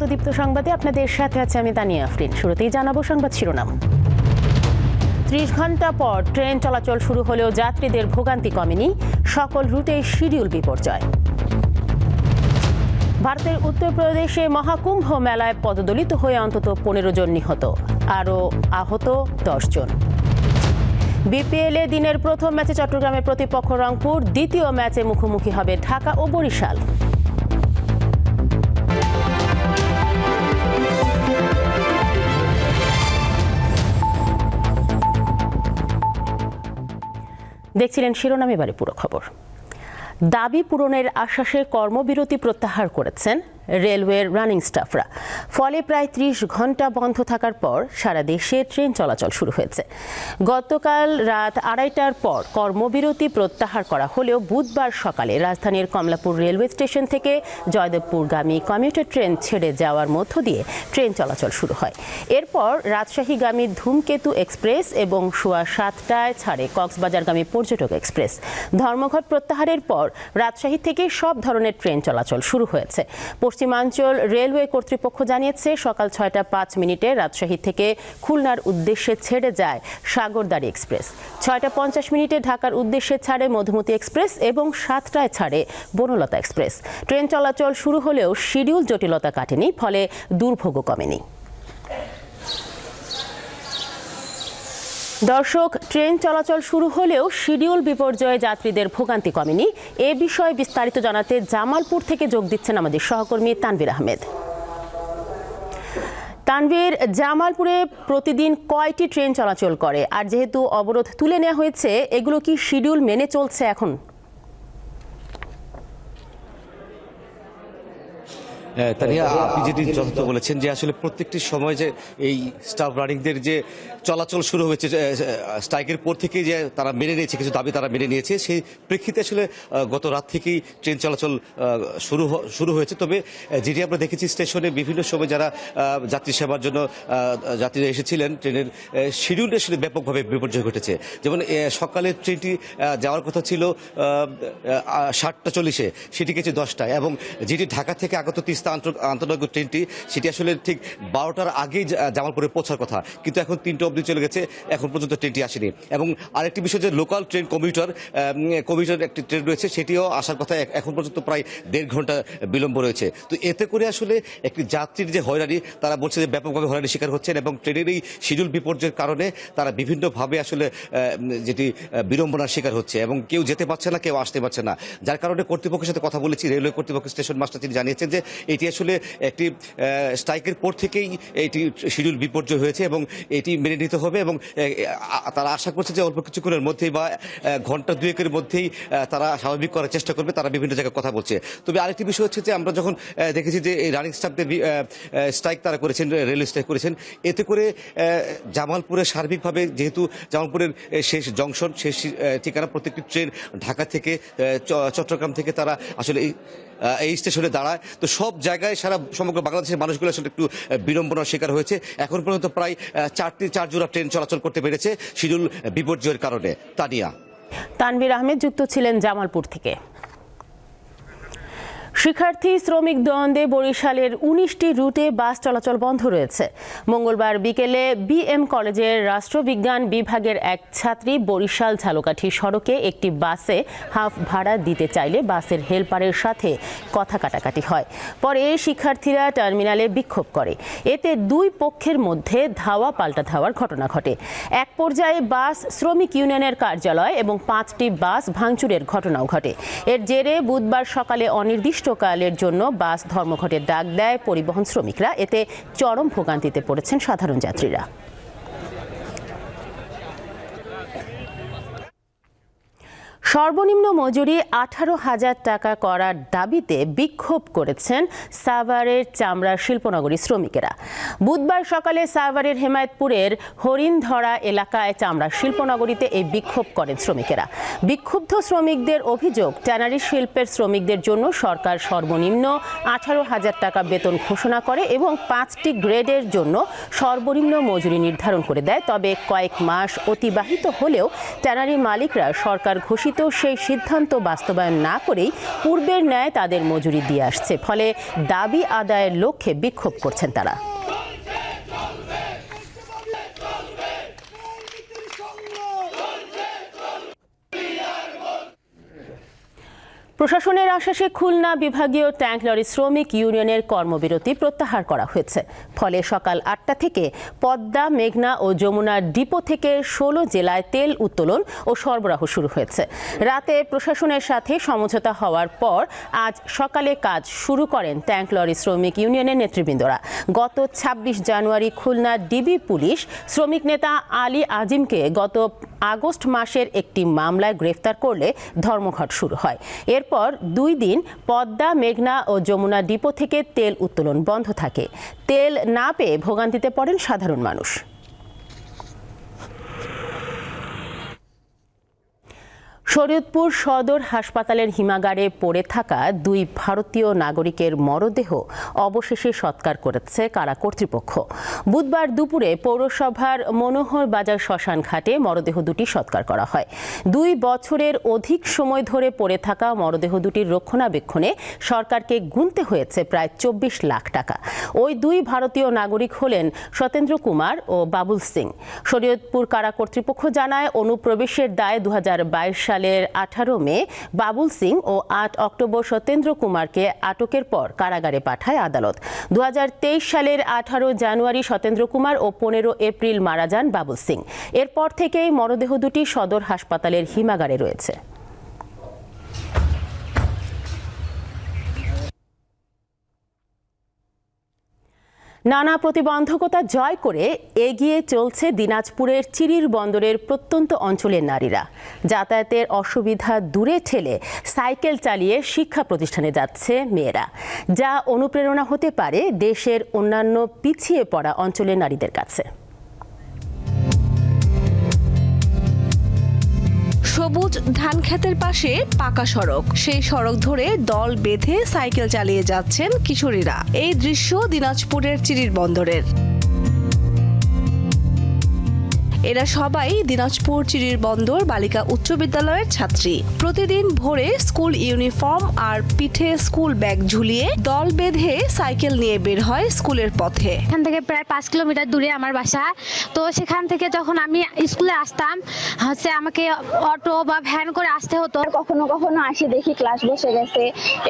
স্বাগত দীপ্ত সংবাদে আপনাদের সাথে আছে আমি তানিয়া আফরিন। শুরুতেই জানাব সংবাদ শিরোনাম। ত্রিশ ঘণ্টা পর ট্রেন চলাচল শুরু হলেও যাত্রীদের ভোগান্তি কমেনি, সকল রুটে শিডিউল বিপর্যয়। ভারতের উত্তরপ্রদেশে মহাকুম্ভ মেলায় পদদলিত হয়ে অন্তত পনেরো জন নিহত, আরও আহত দশ জন। বিপিএলে দিনের প্রথম ম্যাচে চট্টগ্রামের প্রতিপক্ষ রংপুর, দ্বিতীয় ম্যাচে মুখোমুখি হবে ঢাকা ও বরিশাল। দেখছিলেন শিরোনামে এবারে পুরো খবর। দাবি পূরণের আশ্বাসে কর্মবিরতি প্রত্যাহার করেছেন রেলওয়ের রানিং স্টাফরা। ফলে প্রায় ত্রিশ ঘণ্টা বন্ধ থাকার পর সারা দেশে ট্রেন চলাচল শুরু হয়েছে। গতকাল রাত আড়াইটার পর কর্মবিরতি প্রত্যাহার করা হলেও বুধবার সকালে রাজধানীর কমলাপুর রেলওয়ে স্টেশন থেকে জয়দেবপুরগামী কমিউটার ট্রেন ছেড়ে যাওয়ার মধ্য দিয়ে ট্রেন চলাচল শুরু হয়। এরপর রাজশাহীগামী ধূমকেতু এক্সপ্রেস এবং সোয়া সাতটায় ছাড়ে কক্সবাজারগামী পর্যটক এক্সপ্রেস। ধর্মঘট প্রত্যাহারের পর রাজশাহী থেকে সব ধরনের ট্রেন চলাচল শুরু হয়েছে। পশ্চিমাঞ্চল রেলওয়ে কর্তৃপক্ষ জানিয়েছে, সকাল ছয়টা পাঁচ মিনিটে রাজশাহী থেকে খুলনার উদ্দেশ্যে ছেড়ে যায় সাগরদারি এক্সপ্রেস। ছয়টা পঞ্চাশ মিনিটে ঢাকার উদ্দেশ্যে ছাড়ে মধুমতি এক্সপ্রেস এবং সাতটায় ছাড়ে বনলতা এক্সপ্রেস। ট্রেন চলাচল শুরু হলেও শিডিউল জটিলতা কাটেনি, ফলে দুর্ভোগও কমেনি। দর্শক, ট্রেন চলাচল শুরু হলেও শিডিউল বিপর্যয়ে যাত্রীদের ভোগান্তি কমেনি। এ বিষয়ে বিস্তারিত জানাতে জামালপুর থেকে যোগ দিচ্ছেন আমাদের সহকর্মী তানভীর আহমেদ। তানভীর, জামালপুরে প্রতিদিন কয়টি ট্রেন চলাচল করে? আর যেহেতু অবরোধ তুলে নেওয়া হয়েছে, এগুলো কি শিডিউল মেনে চলছে এখন? তানিয়া, আপনি যেটি যথার্থ বলেছেন যে আসলে প্রত্যেকটি সময় যে এই স্টাফ রানিংদের যে চলাচল শুরু হয়েছে স্ট্রাইকের পর থেকে যে তারা মেনে নিয়েছে, কিছু দাবি তারা মেনে নিয়েছে, সেই প্রেক্ষিতে আসলে গত রাত থেকেই ট্রেন চলাচল শুরু শুরু হয়েছে। তবে যেটি আমরা দেখেছি স্টেশনে বিভিন্ন সময় যারা যাত্রী সেবার জন্য যাত্রীরা এসেছিলেন, ট্রেনের শিডিউলটা আসলে ব্যাপকভাবে বিপর্যয় ঘটেছে। যেমন সকালের ট্রেনটি যাওয়ার কথা ছিল সাতটা চল্লিশে, সেটি গেছে দশটায় এবং যেটি ঢাকা থেকে আগত তিস্তা আন্তর- আন্তনগর ট্রেনটি, সেটি আসলে ঠিক বারোটার আগেই জামালপুরে পৌঁছার কথা। কিন্তু এখন তিনটে অবধি চলে গেছে, এখন পর্যন্ত ট্রেনটি আসেনি। এবং আরেকটি বিষয় যে লোকাল ট্রেন কমিউটার কমিউটার একটি ট্রেন রয়েছে, সেটিও আসার কথা এখন পর্যন্ত প্রায় দেড় ঘণ্টা বিলম্ব রয়েছে। তো এতে করে আসলে একটি যাত্রীর যে হয়রানি, তারা বলছে যে ব্যাপকভাবে হয়রানি শিকার হচ্ছেন এবং ট্রেনের এই শিডিউল বিপর্যয়ের কারণে তারা বিভিন্নভাবে আসলে যেটি বিড়ম্বনার শিকার হচ্ছে এবং কেউ যেতে পারছে না, কেউ আসতে পারছে না। যার কারণে কর্তৃপক্ষের সাথে কথা বলেছি, রেলওয়ে কর্তৃপক্ষ স্টেশন মাস্টার তিনি জানিয়েছেন যে এটি আসলে একটি স্ট্রাইকের পর থেকেই এটি শিডিউল বিপর্যয় হয়েছে এবং এটি মেনে নিতে হবে এবং তারা আশা করছে যে অল্প কিছুক্ষণের মধ্যেই বা ঘণ্টা দুয়েকের মধ্যেই তারা স্বাভাবিক করার চেষ্টা করবে, তারা বিভিন্ন জায়গায় কথা বলছে। তবে আরেকটি বিষয় হচ্ছে যে আমরা যখন দেখেছি যে এই রানিং স্টাফদের স্ট্রাইক তারা করেছেন রেল স্ট্রাইক করেছেন, এতে করে জামালপুরে সার্বিকভাবে যেহেতু জামালপুরের শেষ জংশন, শেষ ঠিকানা প্রত্যেকটি ট্রেন ঢাকা থেকে চট্টগ্রাম থেকে তারা আসলে এই এই স্টেশনে দাঁড়ায়। তো সব জায়গায় সারা সমগ্র বাংলাদেশের মানুষগুলো আসলে একটু বিড়ম্বনার শিকার হয়েছে। এখন পর্যন্ত প্রায় চারটি চার জোড়া ট্রেন চলাচল করতে পেরেছে শিডিউল বিপর্যয়ের কারণে। তানিয়া। তানভীর আহমেদ যুক্ত ছিলেন জামালপুর থেকে। শিক্ষার্থী, শ্রমিক দ্বন্দ্বে বরিশালের উনিশটি রুটে বাস চলাচল বন্ধ রয়েছে। মঙ্গলবার বিকেলে বিএম কলেজের রাষ্ট্রবিজ্ঞান বিভাগের এক ছাত্রী বরিশাল ঝালকাঠি সড়কে একটি বাসে হাফ ভাড়া দিতে চাইলে বাসের হেলপারের সাথে কথা কাটাকাটি হয়। পরে শিক্ষার্থীরা টার্মিনালে বিক্ষোভ করে। এতে দুই পক্ষের মধ্যে ধাওয়া পাল্টা ধাওয়ার ঘটনা ঘটে। এক পর্যায়ে বাস শ্রমিক ইউনিয়নের কার্যালয় এবং পাঁচটি বাস ভাঙচুরের ঘটনাও ঘটে। এর জেরে বুধবার সকালে অনির্দিষ্টকালের জন্য বাস ধর্মঘটের ডাক দেয় পরিবহন শ্রমিকরা। এতে চরম ভোগান্তিতে পড়েছেন সাধারণ যাত্রীরা। সর্বনিম্ন মজুরি আঠারো হাজার টাকা করার দাবিতে বিক্ষোভ করেছেন সাভারের চামড়া শিল্পনগরী শ্রমিকেরা। বুধবার সকালে সাভারের হেমায়তপুরের হরিণধরা এলাকায় চামড়া শিল্পনগরীতে এই বিক্ষোভ করেন শ্রমিকেরা। বিক্ষুব্ধ শ্রমিকদের অভিযোগ, ট্যানারি শিল্পের শ্রমিকদের জন্য সরকার সর্বনিম্ন আঠারো হাজার টাকা বেতন ঘোষণা করে এবং পাঁচটি গ্রেডের জন্য সর্বনিম্ন মজুরি নির্ধারণ করে দেয়। তবে কয়েক মাস অতিবাহিত হলেও ট্যানারি মালিকরা সরকার ঘোষিত কিন্তু সেই সিদ্ধান্ত বাস্তবায়ন না করেই পূর্বের ন্যায় তাদের মজুরি দিয়ে আসছে। ফলে দাবি আদায়ের লক্ষ্যে বিক্ষোভ করছেন তারা। প্রশাসনের আশ্বাসে খুলনা বিভাগীয় ট্যাঙ্ক লরি শ্রমিক ইউনিয়নের কর্মবিরতি প্রত্যাহার করা হয়েছে। ফলে সকাল আটটা থেকে পদ্মা, মেঘনা ও যমুনার ডিপো থেকে ষোলো জেলায় তেল উত্তোলন ও সরবরাহ শুরু হয়েছে। রাতে প্রশাসনের সাথে সমঝোতা হওয়ার পর আজ সকালে কাজ শুরু করেন ট্যাঙ্ক লরি শ্রমিক ইউনিয়নের নেতৃবৃন্দরা। গত ২৬ জানুয়ারি খুলনা ডিবি পুলিশ শ্রমিক নেতা আলী আজিমকে গত আগস্ট মাসের একটি মামলায় গ্রেফতার করলে ধর্মঘট শুরু হয়। এরপর দুই দিন পদ্মা, মেঘনা ও যমুনা ডিপো থেকে তেল উত্তোলন বন্ধ থাকে। তেল না পেয়ে ভোগান্তিতে পড়েন সাধারণ মানুষ। শরীয়তপুর সদর হাসপাতালের হিমাগারে পড়ে থাকা দুই ভারতীয় নাগরিকের মরদেহ অবশেষে সৎকার করেছে কারা কর্তৃপক্ষ। বুধবার দুপুরে পৌরসভার মনোহর বাজার শ্মশান ঘাটে মরদেহ দুটি সৎকার করা হয়। দুই বছরের অধিক সময় ধরে পড়ে থাকা মরদেহ দুটির রক্ষণাবেক্ষণে সরকারকে গুনতে হয়েছে প্রায় চব্বিশ লাখ টাকা। ওই দুই ভারতীয় নাগরিক হলেন সতেন্দ্র কুমার ও বাবুল সিং। শরীয়তপুর কারা কর্তৃপক্ষ জানায়, অনুপ্রবেশের দায়ে দু সালের আঠারো মে বাবুল সিং ও আট অক্টোবর সত্যেন্দ্র কুমারকে আটকের পর কারাগারে পাঠায় আদালত। দু হাজার তেইশ সালের আঠারো জানুয়ারি সতেন্দ্র কুমার ও পনেরো এপ্রিল মারা যান বাবুল সিং। এরপর থেকেই মরদেহ দুটি সদর হাসপাতালের হিমাগারে রয়েছে। নানা প্রতিবন্ধকতা জয় করে এগিয়ে চলছে দিনাজপুরের চিরির বন্দরের প্রত্যন্ত অঞ্চলের নারীরা। যাতায়াতের অসুবিধা দূরে ঠেলে সাইকেল চালিয়ে শিক্ষা প্রতিষ্ঠানে যাচ্ছে মেয়েরা। যা অনুপ্রেরণা হতে পারে দেশের অন্যান্য পিছিয়ে পড়া অঞ্চলের নারীদের কাছে। সবুজ ধান খেতের পাশে পাকা সড়ক। সেই সড়ক ধরে দল বেঁধে সাইকেল চালিয়ে যাচ্ছেন কিশোরীরা। এই দৃশ্য দিনাজপুরের চিরির বন্দরের। এরা সবাই দিনাজপুর চিরির বন্দর বালিকা উচ্চ বিদ্যালয়ের ছাত্রী। প্রতিদিন ভোরে স্কুল ইউনিফর্ম আর পিঠে স্কুল ব্যাগ ঝুলিয়ে দল বেঁধে সাইকেল নিয়ে বের হয় স্কুলের পথে। এখান থেকে প্রায় পাঁচ কিলোমিটার দূরে আমার বাসা। তো সেখান থেকে যখন আমি স্কুলে আসতাম হচ্ছে আমাকে অটো বা ভ্যান করে আসতে হতো। কখনো কখনো আসি দেখি ক্লাস বসে গেছে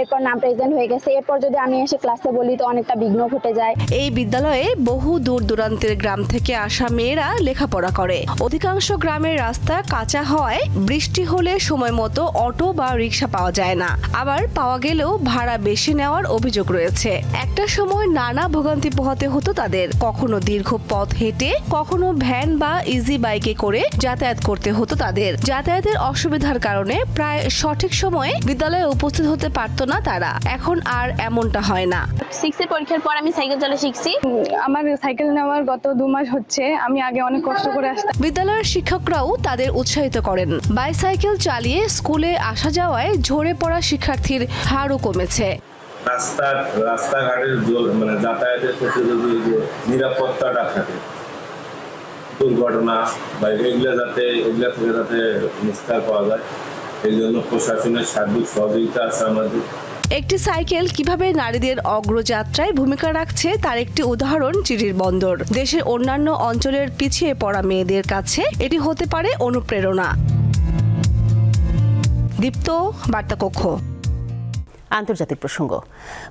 এরপর নাম প্রেজেন্ট হয়ে গেছে। এরপর যদি আমি এসে ক্লাসে বলি তো অনেকটা বিঘ্ন ঘটে যায়। এই বিদ্যালয়ে বহু দূর দূরান্তের গ্রাম থেকে আসা মেয়েরা লেখাপড়া করে। অধিকাংশ গ্রামের রাস্তা কাঁচা হওয়ায় বৃষ্টি হলে সময় মতো অটো বা রিক্সা পাওয়া যায় না। আবার পাওয়া গেলেও ভাড়া বেশি নেওয়ার অভিযোগ রয়েছে। একটা সময় নানা ভোগান্তি পোহাতে হতো তাদের। কখনো দীর্ঘ পথ হেঁটে কখনো ভ্যান বা ইজি বাইকে করে যাতায়াত করতে হতো তাদের। যাতায়াতের অসুবিধার কারণে প্রায় সঠিক সময়ে বিদ্যালয়ে উপস্থিত হতে পারতো না তারা। এখন আর এমনটা হয় না। সিক্স এর পরীক্ষার পর আমি সাইকেল চালা শিখছি। আমার সাইকেল নেওয়ার গত দু মাস হচ্ছে। আমি আগে অনেক কষ্ট করে বিদ্যালয়ের শিক্ষকরাও তাদের উৎসাহিত করেন। বাইসাইকেল চালিয়ে স্কুলে আসা যাওয়ায় ঝরে পড়া শিক্ষার্থীর হারও কমেছে। রাস্তা রাস্তাঘাটের মানে যাতায়াতের ক্ষেত্রে নিরাপত্তাটা থাকে, দুর্ঘটনা বা এগুলো যাতে, এগুলা থেকে যাতে নিস্তার পাওয়া যায় এই জন্য প্রশাসনের সার্বিক সহযোগিতা আছে আমাদের। একটি সাইকেল কীভাবে নারীদের অগ্রযাত্রায় ভূমিকা রাখছে তার একটি উদাহরণ চিরির বন্দর। দেশের অন্যান্য অঞ্চলের পিছিয়ে পড়া মেয়েদের কাছে এটি হতে পারে অনুপ্রেরণা। দীপ্ত বার্তাকক্ষ। আন্তর্জাতিক প্রসঙ্গ।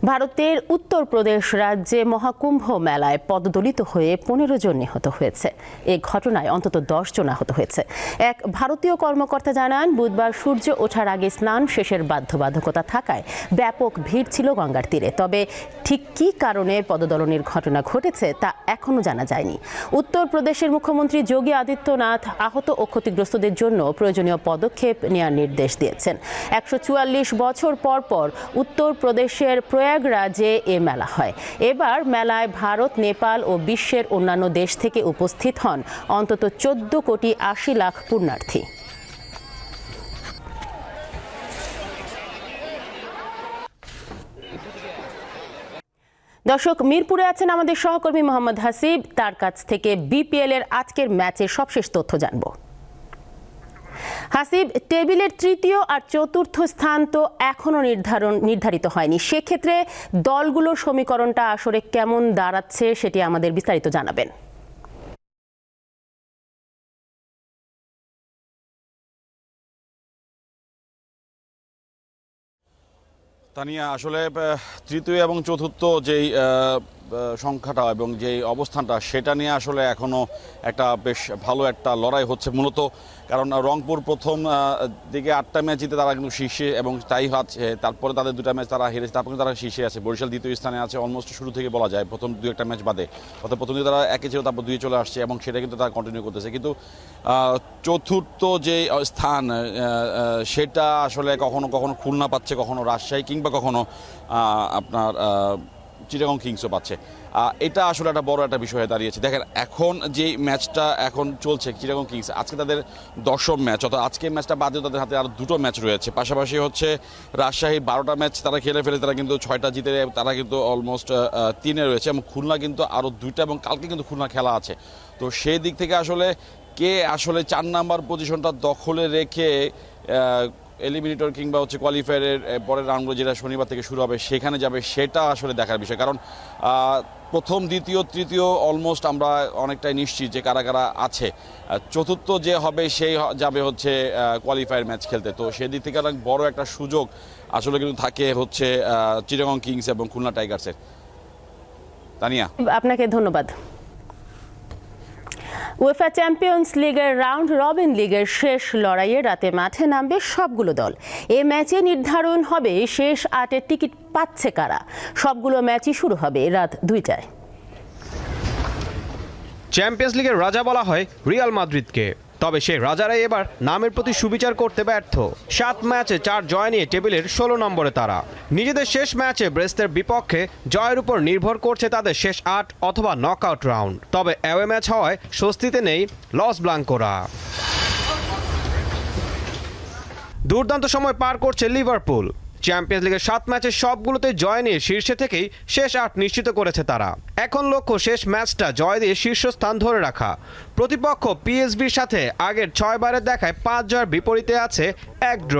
ভারতের উত্তরপ্রদেশ রাজ্যে মহাকুম্ভ মেলায় পদদলিত হয়ে পনেরো জন নিহত হয়েছে। এ ঘটনায় অন্তত দশ জন আহত হয়েছে। এক ভারতীয় কর্মকর্তা জানান, বুধবার সূর্য ওঠার আগে স্নান শেষের বাধ্যবাধকতা থাকায় ব্যাপক ভিড় ছিল গঙ্গার তীরে। তবে ঠিক কী কারণে পদদলনের ঘটনা ঘটেছে তা এখনও জানা যায়নি। উত্তরপ্রদেশের মুখ্যমন্ত্রী যোগী আদিত্যনাথ আহত ও ক্ষতিগ্রস্তদের জন্য প্রয়োজনীয় পদক্ষেপ নেওয়ার নির্দেশ দিয়েছেন। একশো চুয়াল্লিশ বছর পর পর উত্তরপ্রদেশের প্রয়াগরাজে এ মেলা হয়। এবার মেলায় ভারত, নেপাল ও বিশ্বের অন্যান্য দেশ থেকে উপস্থিত হন অন্তত চোদ্দ কোটি আশি লাখ পুণ্যার্থী। দর্শক, মিরপুরে আছেন আমাদের সহকর্মী মোহাম্মদ হাসিব। তার কাছ থেকে বিপিএল এর আজকের ম্যাচের সবশেষ তথ্য জানব। হাসিব, টেবিলের তৃতীয় আর চতুর্থ স্থান তো এখনও নির্ধারণ, নির্ধারিত হয়নি। সেক্ষেত্রে দলগুলোর সমীকরণটা আসলে কেমন দাঁড়াচ্ছে সেটি আমাদের বিস্তারিত জানাবেন। তানিয়া, আসলে তৃতীয় এবং চতুর্থ যেই সংখ্যাটা এবং যে অবস্থানটা সেটা নিয়ে আসলে এখনও একটা বেশ ভালো একটা লড়াই হচ্ছে মূলত। কারণ রংপুর প্রথম দিকে আটটা ম্যাচ জিতে তারা কিন্তু শীর্ষে এবং তাই হচ্ছে তারপরে তাদের দুটা ম্যাচ তারা হেরেছে, তারপরে তারা শীর্ষে আছে। বরিশাল দ্বিতীয় স্থানে আছে অলমোস্ট শুরু থেকে বলা যায়, প্রথম দু একটা ম্যাচ বাদে। অর্থাৎ প্রথম দিকে তারা একে ছিল, তারপর দুই চলে আসছে এবং সেটা কিন্তু তারা কন্টিনিউ করতেছে। কিন্তু চতুর্থ যে স্থান সেটা আসলে কখনো কখনো খুলনা পাচ্ছে, কখনো রাজশাহী কিংবা কখনো আপনার চিটাগং কিংসও পাচ্ছে এটা আসলে একটা বড় একটা বিষয় দাঁড়িয়েছে। দেখেন, এখন যে ম্যাচটা এখন চলছে চিটাগং কিংস, আজকে তাদের দশম ম্যাচ, অর্থাৎ আজকে ম্যাচটা বাদেও তাদের হাতে আরও দুটো ম্যাচ রয়েছে। পাশাপাশি হচ্ছে রাজশাহী, বারোটা ম্যাচ তারা খেলে ফেলে, তারা কিন্তু ছয়টা জিতে, তারা কিন্তু অলমোস্ট তিনে রয়েছে এবং খুলনা কিন্তু আরও দুইটা এবং কালকে কিন্তু খুলনা খেলা আছে। তো সেই দিক থেকে আসলে কে আসলে চার নাম্বার পজিশনটা দখলে রেখে এলিমিনেটর কিংবা হচ্ছে কোয়ালিফায়ারের পরের রাউন্ডগুলো যেটা শনিবার থেকে শুরু হবে, সেখানে যাবে, সেটা আসলে দেখার বিষয়। কারণ প্রথম, দ্বিতীয়, তৃতীয় অলমোস্ট আমরা অনেকটাই নিশ্চিত যে কারা কারা আছে। চতুর্থ যে হবে, সেই যাবে হচ্ছে কোয়ালিফায়ার ম্যাচ খেলতে। তো সেদিক থেকে অনেক বড় একটা সুযোগ আসলে কিন্তু থাকে হচ্ছে চিটাগং কিংস এবং খুলনা টাইগার্সের তানিয়া। আপনাকে ধন্যবাদ। উয়েফা চ্যাম্পিয়ন্স লিগের রাউন্ড রবিন লিগের শেষ লড়াইয়ে রাতে মাঠে নামবে সবগুলো দল। এ ম্যাচে নির্ধারণ হবে শেষ আটের টিকিট পাচ্ছে কারা। সবগুলো ম্যাচই শুরু হবে রাত দুইটায়। চ্যাম্পিয়ন্স লিগের রাজা বলা হয় রিয়াল মাদ্রিদকে। তবে সে রাজারাই এবার নামের প্রতি সুবিচার করতে ব্যর্থ। সাত ম্যাচে চার জয় নিয়ে টেবিলের ষোলো নম্বরে তারা। নিজেদের শেষ ম্যাচে ব্রেস্তের বিপক্ষে জয়ের উপর নির্ভর করছে তাদের শেষ আট অথবা নকআউট রাউন্ড তবে অ্যাওয়ে ম্যাচ হওয়ায় স্বস্তিতে নেই লস ব্লাঙ্কোরা। দুর্দান্ত সময় পার করছে লিভারপুল। চ্যাম্পিয়ন্স লিগের সাত ম্যাচের সবগুলোতে জয় নিয়ে শীর্ষে থেকেই শেষ আট নিশ্চিত করেছে তারা। এখন লক্ষ্য শেষ ম্যাচটা জয় দিয়ে শীর্ষস্থান ধরে রাখা। প্রতিপক্ষ পিএসবির সাথে আগের ছয় বারের দেখায় পাঁচ জয়ের বিপরীতে আছে এক ড্র।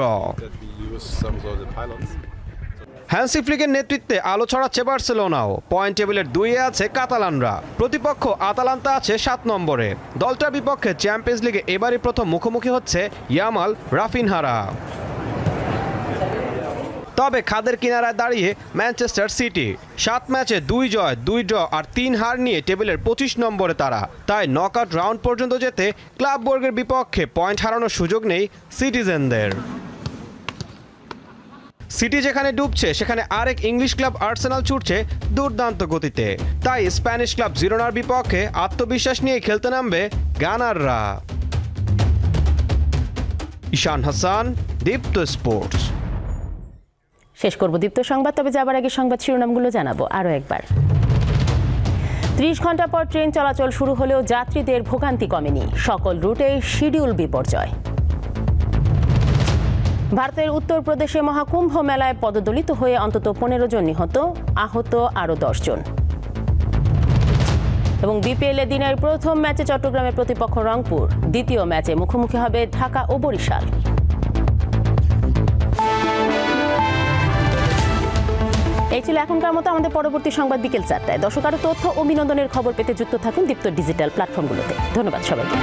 হ্যান্সি ফ্লিকের নেতৃত্বে আলো ছড়াচ্ছে বার্সেলোনাও। পয়েন্ট টেবিলের দুইয়ে আছে কাতালানরা। প্রতিপক্ষ আতালান্তা আছে সাত নম্বরে। দলটার বিপক্ষে চ্যাম্পিয়ন্স লিগে এবারই প্রথম মুখোমুখি হচ্ছে ইয়ামাল রাফিনহারা। তবে খাদের কিনারায় দাঁড়িয়ে ম্যানচেস্টার সিটি। সাত ম্যাচে দুই জয়, দুই ড্র আর তিন হার নিয়ে টেবিলের পঁচিশ নম্বরে তারা। তাই নকআউট রাউন্ড পর্যন্ত যেতে ক্লাব বর্গের বিপক্ষে পয়েন্ট হারানোর সুযোগ নেই সিটিজেনদের। সিটি যেখানে ডুবছে, সেখানে আরেক ইংলিশ ক্লাব আর্সেনাল ছুটছে দুর্দান্ত গতিতে। তাই স্প্যানিশ ক্লাব জিরোনার বিপক্ষে আত্মবিশ্বাস নিয়ে খেলতে নামবে গানাররা। ঈশান হাসান, দীপ্ত স্পোর্টস। শেষ করব দীপ্ত সংবাদ, তবে যাবার আগে সংবাদ শিরোনামগুলো জানাব আরও একবার। ত্রিশ ঘণ্টা পর ট্রেন চলাচল শুরু হলেও যাত্রীদের ভোগান্তি কমেনি। সকল রুটেই শিডিউল বিপর্যয়। ভারতের উত্তরপ্রদেশে মহাকুম্ভ মেলায় পদদলিত হয়ে অন্তত পনেরো জন নিহত, আহত আরও দশ জন। এবং বিপিএল দিনের প্রথম ম্যাচে চট্টগ্রামের প্রতিপক্ষ রংপুর, দ্বিতীয় ম্যাচে মুখোমুখি হবে ঢাকা ও বরিশাল। এই ছিল এখনকার মতো, আমাদের পরবর্তী সংবাদ বিকেল চারটায়। দর্শক, আরও তথ্য ও বিনোদনের খবর পেতে যুক্ত থাকুন দীপ্ত ডিজিটাল প্ল্যাটফর্মগুলোতে। ধন্যবাদ সবাইকে।